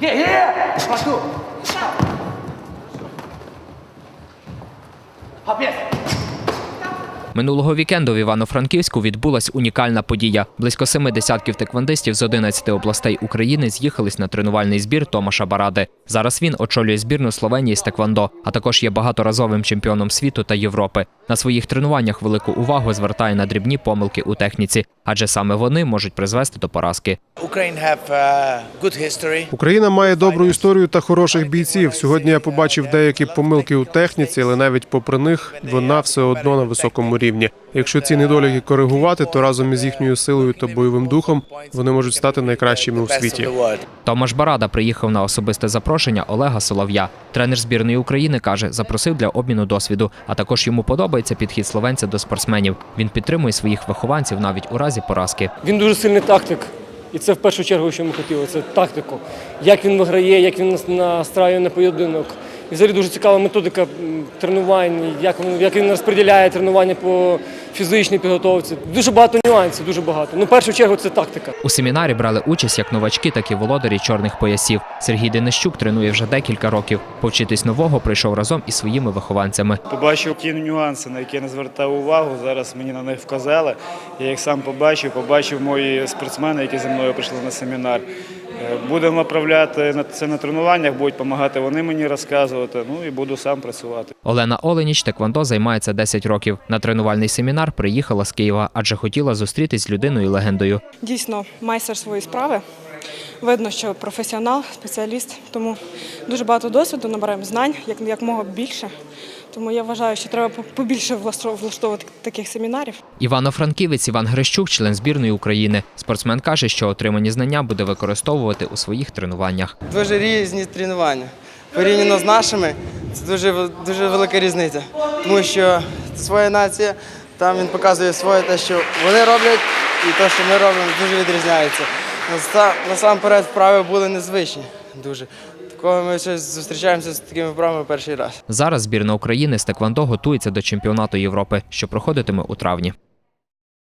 Є, є! Пашу! Хапєс! Минулого вікенду в Івано-Франківську відбулась унікальна подія. Близько семи десятків теквандистів з 11 областей України з'їхались на тренувальний збір Томаша Баради. Зараз він очолює збірну Словенії з теквандо, а також є багаторазовим чемпіоном світу та Європи. На своїх тренуваннях велику увагу звертає на дрібні помилки у техніці, адже саме вони можуть призвести до поразки. Uh. Україна має добру історію та хороших бійців. Сьогодні я побачив деякі помилки у техніці, але навіть попри них вона все одно на високому рівні. Якщо ці недоліки коригувати, то разом із їхньою силою та бойовим духом вони можуть стати найкращими у світі. Томаш Барада приїхав на особисте запрошення Олега Солов'я. Тренер збірної України каже, запросив для обміну досвіду. А також йому подобається підхід словенця до спортсменів. Він підтримує своїх вихованців навіть у разі поразки. Він дуже сильний тактик. І це в першу чергу, що ми хотіли, це тактику. Як він виграє, як він нас настраює на поєдинок. І взагалі дуже цікава методика тренувань, як він, як він розподіляє тренування по фізичній підготовці. Дуже багато нюансів, дуже багато. Ну, в першу чергу це тактика. У семінарі брали участь як новачки, так і володарі чорних поясів. Сергій Денищук тренує вже декілька років. Повчитись нового прийшов разом із своїми вихованцями. Побачив ті нюанси, на які я не звертав увагу. Зараз мені на них вказали. Я їх сам побачив, побачив мої спортсмени, які зі мною прийшли на семінар. Будемо направляти на це на тренуваннях, будуть допомагати вони мені розказувати. Ну і буду сам працювати. Олена Оленіч теквондо займається 10 років. На тренувальний семінар приїхала з Києва, адже хотіла зустрітись з людиною легендою. дійсно майстер своєї справи. Видно, що професіонал, спеціаліст, тому дуже багато досвіду, набираємо знань, як якомога більше. Тому я вважаю, що треба побільше влаштов- влаштовувати таких семінарів. Івано-Франківець Іван Грищук, член збірної України. Спортсмен каже, що отримані знання буде використовувати у своїх тренуваннях. Дуже різні тренування. Порівняно з нашими, це дуже, дуже велика різниця. Тому що своя нація, там він показує своє те, що вони роблять, і те, що ми робимо, дуже відрізняється. Насамперед вправи були незвичні. Дуже. Такого ми щось зустрічаємося з такими вправами перший раз. Зараз збірна України з Теквандо готується до чемпіонату Європи, що проходитиме у травні.